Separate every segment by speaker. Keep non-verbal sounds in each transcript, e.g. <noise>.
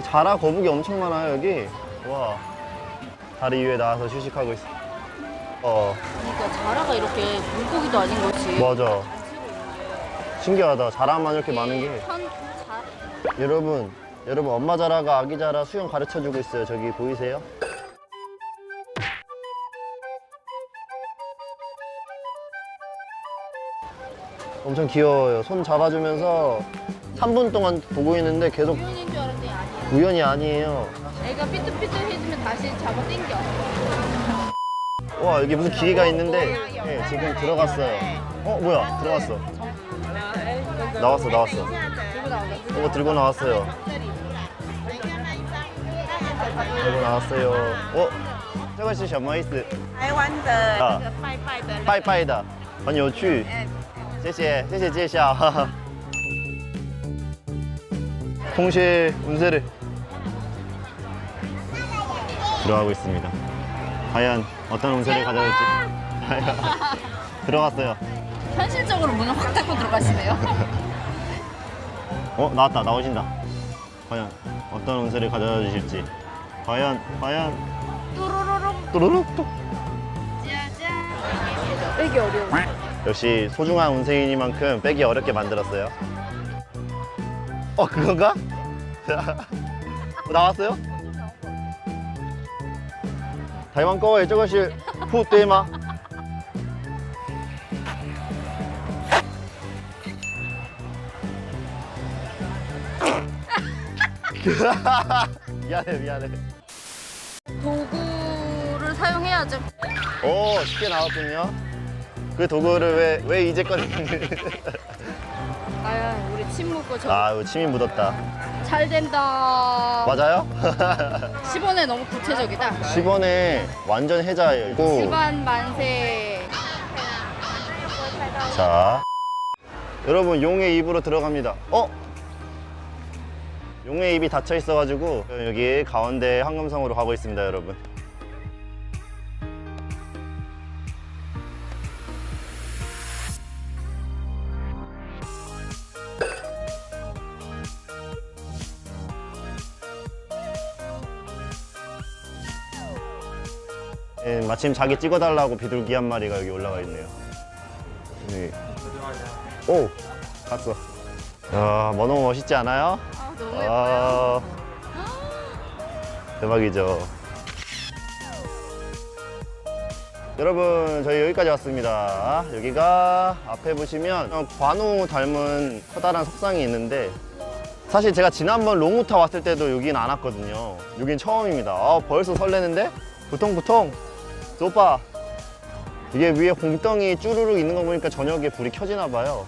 Speaker 1: 이 자라 거북이 엄청 많아요 여기. 와. 다리 위에 나와서 휴식하고 있어. 어.
Speaker 2: 그러니까 자라가 이렇게 물고기도 아닌 것이.
Speaker 1: 맞아. 신기하다. 자라만 이렇게 많은 게.
Speaker 2: 현, 자,
Speaker 1: 여러분 여러분 엄마 자라가 아기 자라 수영 가르쳐 주고 있어요. 저기 보이세요? 엄청 귀여워요. 손 잡아주면서 3분 동안 보고 있는데 계속
Speaker 2: 우연인 줄 알았더니 아니야.
Speaker 1: 우연이 아니에요
Speaker 2: 애가 삐뚤삐뚤해지면 다시 잡아 당겨.
Speaker 1: 와 여기 무슨 기계가 있는데 네, 지금 들어갔어요 어 뭐야 들어갔어 나왔어 나왔어
Speaker 2: 들고 나온다.
Speaker 1: 이거 들고 나왔어요 들고 나왔어요 어? 这个是什么意思
Speaker 3: 台湾的
Speaker 1: 啊
Speaker 3: 那个拜拜的那个
Speaker 1: 拜拜的很有趣
Speaker 3: 哎
Speaker 1: 谢谢谢谢介绍 통실 운세를 들어가고 있습니다 과연 어떤 운세를 가져올지 <laughs> 들어갔어요
Speaker 2: 현실적으로 문을 확 닫고 들어가시네요.
Speaker 1: 어 나왔다 나오신다 과연 어떤 운세를 가져다 주실지 과연 과연
Speaker 2: 뚜루루룩.
Speaker 1: 또르륵 또
Speaker 2: 짜잔. 빼기 어려워.
Speaker 1: 역시 소중한 운세이니만큼 빼기 어렵게 만들었어요 어 그건가? 어, 나왔어요?台湾各位这个是铺对吗？ <laughs> 미안해 미안해
Speaker 2: 도구를 사용해야죠.
Speaker 1: 오 쉽게 나왔군요 그 도구를 왜, 왜 이제까지
Speaker 2: 아야, 우리 침 묻고 저.
Speaker 1: 아유 침이 묻었다
Speaker 2: 잘 된다.
Speaker 1: 맞아요? <laughs>
Speaker 2: 10원에 너무 구체적이다.
Speaker 1: 10원에 완전 해자이고
Speaker 2: 집안 만세.
Speaker 1: 자 여러분 용의 입으로 들어갑니다 어? 용의 입이 닫혀 있어가지고 여기 가운데 황금성으로 가고 있습니다 여러분 마침 자기 찍어달라고 비둘기 한 마리가 여기 올라가 있네요 네. 오 갔어 야, 뭐 너무 멋있지 않아요?
Speaker 2: 아, 너무 예뻐요.
Speaker 1: 아, 대박이죠. 여러분, 저희 여기까지 왔습니다. 여기가 앞에 보시면 어, 관우 닮은 커다란 석상이 있는데 사실 제가 지난번 롱우타 왔을 때도 여긴 안 왔거든요. 여긴 처음입니다. 아, 벌써 설레는데? 부통부통! 오빠! 이게 위에 공덩이 쭈루룩 있는 거 보니까 저녁에 불이 켜지나 봐요.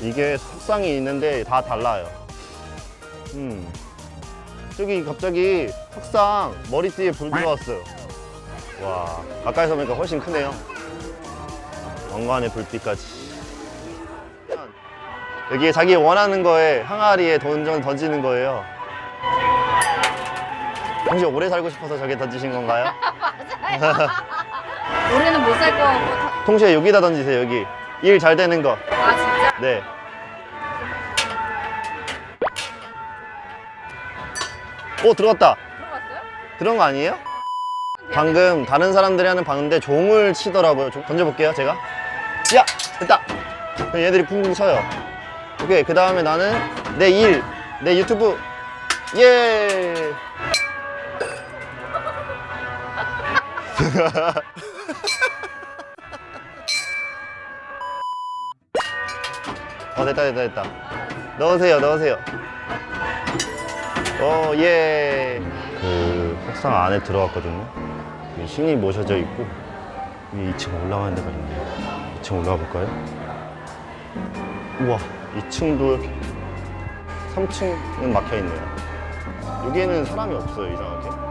Speaker 1: 이게 석상이 있는데 다 달라요. 음. 저기 갑자기 석상 머리띠에 불 들어왔어요. 와, 가까이서 보니까 훨씬 크네요. 왕관의 불빛까지. 여기에 자기 원하는 거에 항아리에 던전 던지는 거예요. 혹시 오래 살고 싶어서 저게 던지신 건가요? <laughs>
Speaker 2: 올해는 못 살 거 같고. 다-
Speaker 1: 통시에 여기다 던지세요, 여기. 일 잘 되는 거.
Speaker 2: 아, 진짜?
Speaker 1: 네. 오, 들어갔다.
Speaker 2: 들어갔어요?
Speaker 1: 들어간 거 아니에요? 방금 다른 사람들이 하는 방인데 종을 치더라고요. 종- 던져볼게요, 제가. 야! 됐다! 얘들이 쿵쿵 쳐요. 오케이, 그 다음에 나는 내 일, 내 유튜브. 예! 어, 됐다, 됐다, 됐다. 넣으세요, 넣으세요. 어, 예. 그 석상 안에 들어갔거든요. 여기 신이 모셔져 있고 위에 2층 올라가는 데가 있네요. 2층 올라가 볼까요? 우와, 2층도 이렇게 3층은 막혀 있네요. 여기에는 사람이 없어요, 이상하게.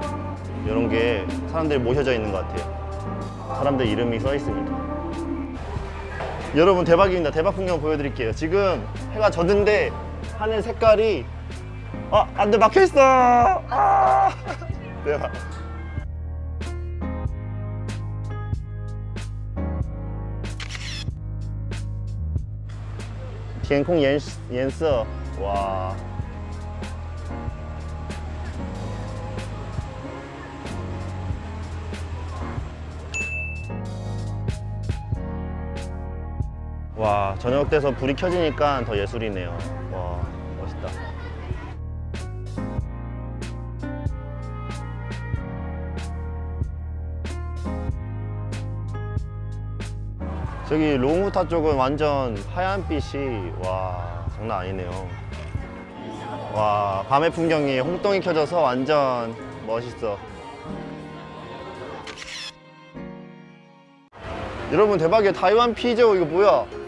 Speaker 1: 이런 게 사람들이 모셔져 있는 것 같아요. 사람들 이름이 써 있습니다. 여러분 대박입니다. 대박 풍경 보여드릴게요. 지금 해가 졌는데 하늘 색깔이 아 안돼 막혀있어! 아! <laughs> 대박. 갱콩 옌스 와. 와 저녁 돼서 불이 켜지니까 더 예술이네요. 와 멋있다. 저기 롱후타 쪽은 완전 하얀빛이 와 장난 아니네요. 와 밤의 풍경이 홍동이 켜져서 완전 멋있어. 여러분 대박이야 타이완 피저우 이거 뭐야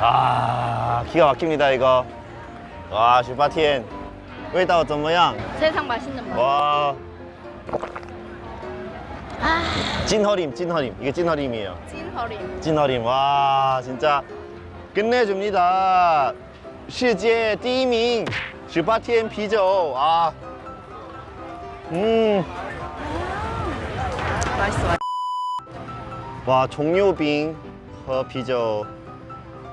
Speaker 1: 아 기가 막힙니다 이거 와 슈파티엔 味道怎么样
Speaker 2: 세상 맛있는 맛.
Speaker 1: 와 찐허림 찐허림 이게 찐허림이에요
Speaker 2: 찐허림.
Speaker 1: 찐허림 와 진짜 끝내줍니다 世界第一名18天啤酒啊음
Speaker 2: 맛있어.
Speaker 1: 哇，葱油饼和啤酒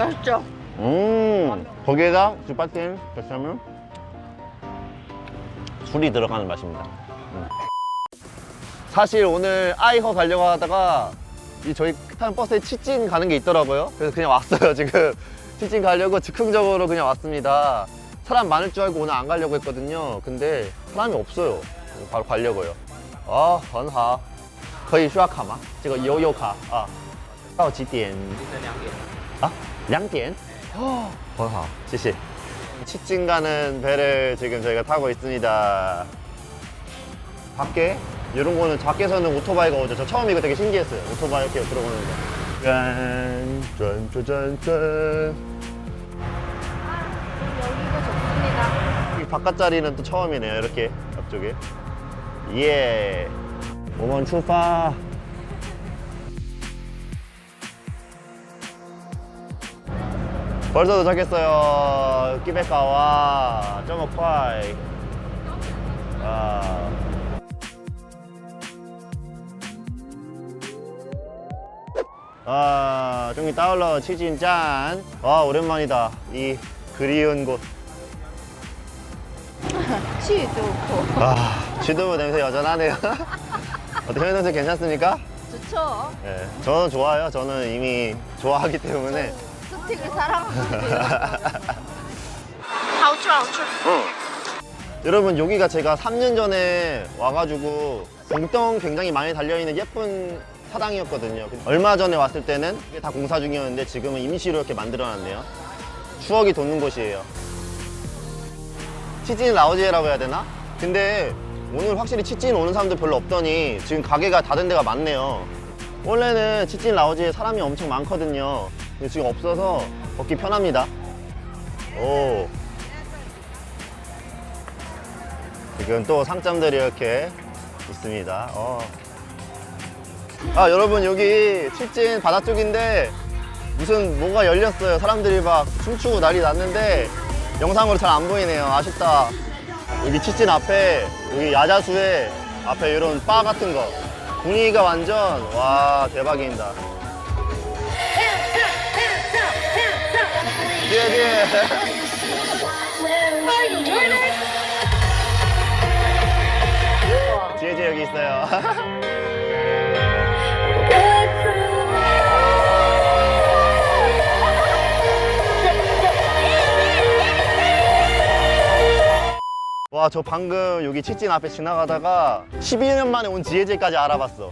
Speaker 2: 맛있죠?
Speaker 1: 음, 거기에다 주파팀 결하면 술이 들어가는 맛입니다. 음. 사실 오늘 아이허 가려고 하다가 이 저희 타는 버스에 치찐 가는 게 있더라고요. 그래서 그냥 왔어요. 지금 <laughs> 치찐 가려고 즉흥적으로 그냥 왔습니다. 사람 많을 줄 알고 오늘 안 가려고 했거든요. 근데 사람이 없어요. 바로 가려고요. 아, 很好.可以刷卡吗?这个悠游卡啊.到几点?啊， 两点？哦，很好，谢谢。 치찐 가는 배를 지금 저희가 타고 있습니다. 밖에 이런 거는 밖에서는 오토바이가 오죠. 저 처음 이거 되게 신기했어요. 오토바이 이렇게 들어오는 거. 짠, 짠, 짠, 짠, 짠.
Speaker 2: 여기가 좋습니다.
Speaker 1: 이 바깥 자리는 또 처음이네요. 이렇게 앞쪽에. 예. 我们出发. 벌써 도착했어요. 끼베카와 점어 콰이. 아. 아, 종이 따올러 치진 짠. 와, 오랜만이다. 이 그리운 곳. <laughs>
Speaker 2: 치 좋고.
Speaker 1: 아, 지도부 냄새 여전하네요. <laughs> 어떻게 현현 선생 괜찮습니까?
Speaker 2: 좋죠?
Speaker 1: 예, 저는 좋아요. 저는 이미 좋아하기 때문에.
Speaker 2: 어떻게 사람을
Speaker 3: 아우추
Speaker 1: 아우추 여러분 여기가 제가 3년 전에 와가지고 공덩 굉장히 많이 달려있는 예쁜 사당이었거든요. 얼마 전에 왔을 때는 이게 다 공사 중이었는데 지금은 임시로 이렇게 만들어놨네요. 추억이 돋는 곳이에요. 치찐 라우지에라고 해야 되나? 근데 오늘 확실히 치찐 오는 사람들 별로 없더니 지금 가게가 닫은 데가 많네요. 원래는 치찐 라우지에 사람이 엄청 많거든요. 근데 지금 없어서 걷기 편합니다. 오. 지금 또 상점들이 이렇게 있습니다. 어. 아 여러분 여기 칠진 바다 쪽인데 무슨 뭐가 열렸어요. 사람들이 막 춤추고 난리 났는데 영상으로 잘 안 보이네요. 아쉽다. 여기 칠진 앞에 여기 야자수에 앞에 이런 바 같은 거 분위기가 완전 와 대박입니다. 뒤에 뒤에 지혜지 여기 있어요. 와, 저 방금 여기 치진 앞에 지나가다가 12년 만에 온 지혜지까지 알아봤어.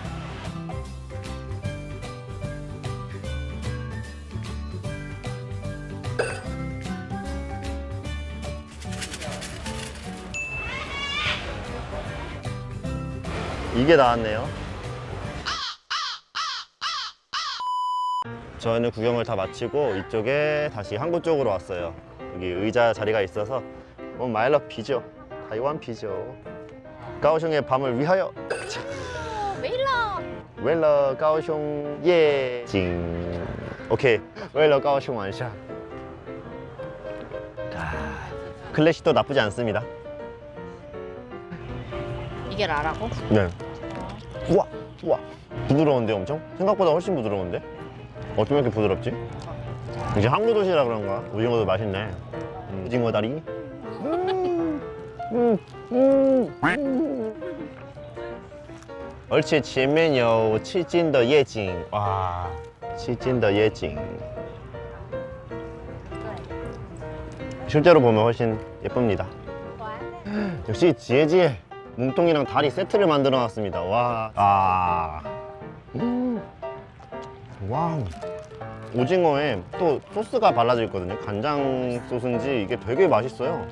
Speaker 1: 이게 나왔네요. 저희는 구경을 다 마치고 이쪽에 다시 항구 쪽으로 왔어요. 여기 의자 자리가 있어서 뭐 마일러 피죠. 타이완 피죠. 가오슝의 밤을 위하여. 웰러 가오슝 예징 오케이 웰러 가오슝 완샷 아, 클래식도 나쁘지 않습니다.
Speaker 2: 이게 라라고?
Speaker 1: 네. 우와, 우와. 부드러운데 엄청? 생각보다 훨씬 부드러운데? 어쩜 이렇게 부드럽지? 이제 항구 도시라 그런가? 오징어도 맛있네. 음, 오징어 다리. 음, 음, 음, 음. 옳지, 前面有七金的夜景. 와, 七金的夜景. 실제로 보면 훨씬 예쁩니다. 역시 지혜지혜 뭉통이랑 다리 세트를 만들어 놨습니다. 와, 아, 음. 와, 오징어에 또 소스가 발라져 있거든요. 간장 소스인지 이게 되게 맛있어요.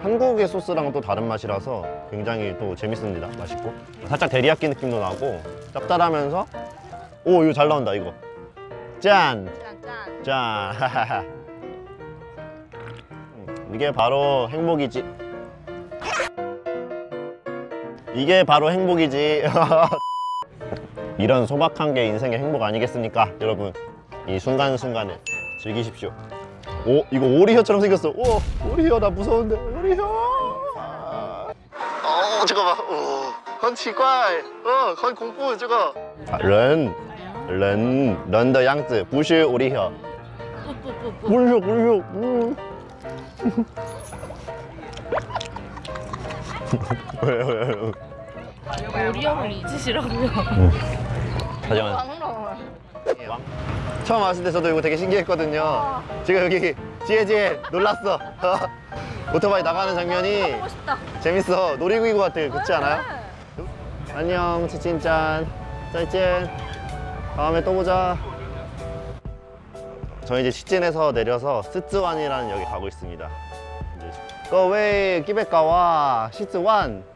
Speaker 1: 한국의 소스랑은 또 다른 맛이라서 굉장히 또 재밌습니다. 맛있고 살짝 데리야끼 느낌도 나고 짭짤하면서 오 이거 잘 나온다 이거 짠
Speaker 2: 짠짠.
Speaker 1: 자, <laughs> 이게 바로 행복이지. 이게 바로 행복이지. <laughs> 이런 소박한 게 인생의 행복 아니겠습니까 여러분? 이 순간순간을 즐기십시오. 오 이거 오리혀처럼 생겼어. 오 오리혀 나 무서운데. 오리혀. 어 잠깐만. 어, 오 헌치과이 어헌 공부 저거. 아, 런런런더 양쯔 부시 오리혀. 물쇼 물쇼 음. <laughs> 왜요 왜요
Speaker 2: 우리 형을 잊으시라고요. 어.
Speaker 1: 하지만
Speaker 2: 왕
Speaker 1: 처음 왔을 때 저도 이거 되게 신기했거든요. 어. 지금 여기 지혜지혜 놀랐어. <laughs> 오토바이 나가는 장면이
Speaker 2: 어,
Speaker 1: 재밌어. 놀이기구 같아. 그렇지 않아요? 안녕, 치친짠. 짜이짠. 다음에 또 보자. 저희 이제 시진에서 내려서 스쯔완이라는 역에 가고 있습니다. 이제 거웨이 끼베카와 시쯔완.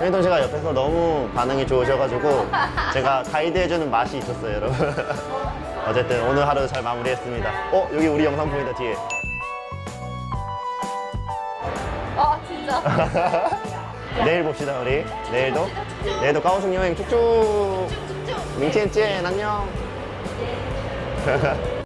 Speaker 1: 현희동 씨가 옆에서 너무 반응이 좋으셔가지고 제가 가이드해주는 맛이 있었어요, 여러분. <laughs> 어쨌든 오늘 하루 잘 마무리했습니다. 어, 여기 우리 영상 보인다, 뒤에.
Speaker 2: 아 진짜. <laughs>
Speaker 1: 내일 봅시다, 우리. 내일도. 내일도 까오숑 여행
Speaker 2: 쭉쭉.
Speaker 1: 민첸 见, 안녕. <laughs>